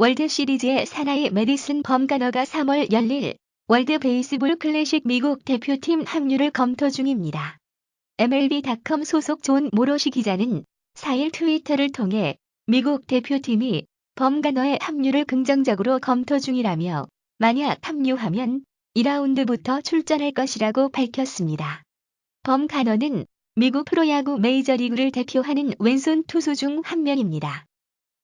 월드 시리즈의 사나이 메디슨 범가너가 3월 열릴 월드 베이스볼 클래식 미국 대표팀 합류를 검토 중입니다. MLB.com 소속 존 모로시 기자는 4일 트위터를 통해 미국 대표팀이 범가너의 합류를 긍정적으로 검토 중이라며 만약 합류하면 2라운드부터 출전할 것이라고 밝혔습니다. 범가너는 미국 프로야구 메이저리그를 대표하는 왼손 투수 중 한 명입니다.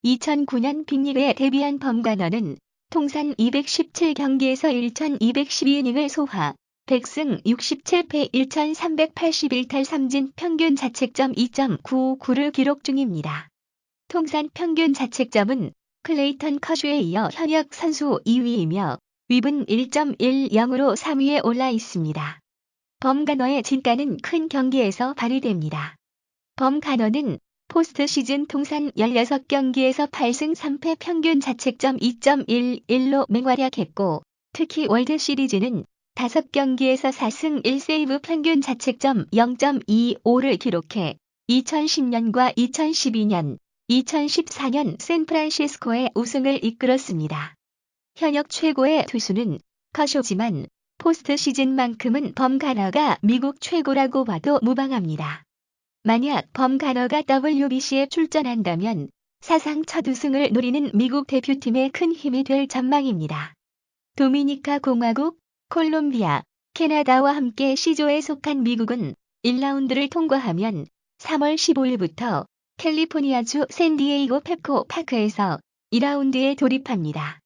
2009년 빅리그에 데뷔한 범가너는 통산 217경기에서 1212이닝을 소화, 100승 67패 1381탈 3진 평균 자책점 2.99를 기록 중입니다. 통산 평균 자책점은 클레이턴 커슈에 이어 현역 선수 2위이며 윗은 1.10으로 3위에 올라 있습니다. 범가너의 진가는 큰 경기에서 발휘됩니다. 범가너는 포스트 시즌 통산 16경기에서 8승 3패 평균 자책점 2.11로 맹활약했고 특히 월드 시리즈는 5경기에서 4승 1세이브 평균 자책점 0.25를 기록해 2010년과 2012년, 2014년 샌프란시스코의 우승을 이끌었습니다. 현역 최고의 투수는 커쇼지만 포스트 시즌만큼은 범가너가 미국 최고라고 봐도 무방합니다. 만약 범가너가 WBC에 출전한다면 사상 첫 우승을 노리는 미국 대표팀에 큰 힘이 될 전망입니다. 도미니카 공화국, 콜롬비아, 캐나다와 함께 C조에 속한 미국은 1라운드를 통과하면 3월 15일부터 캘리포니아주 샌디에이고 펩코 파크에서 2라운드에 돌입합니다.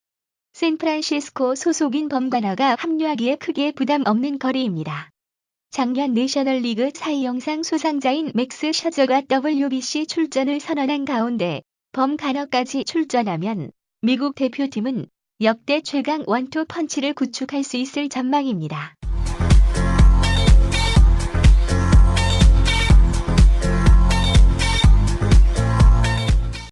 샌프란시스코 소속인 범가너가 합류하기에 크게 부담 없는 거리입니다. 작년 내셔널리그 사이영상 수상자인 맥스 셔저가 WBC 출전을 선언한 가운데 범가너까지 출전하면 미국 대표팀은 역대 최강 원투 펀치를 구축할 수 있을 전망입니다.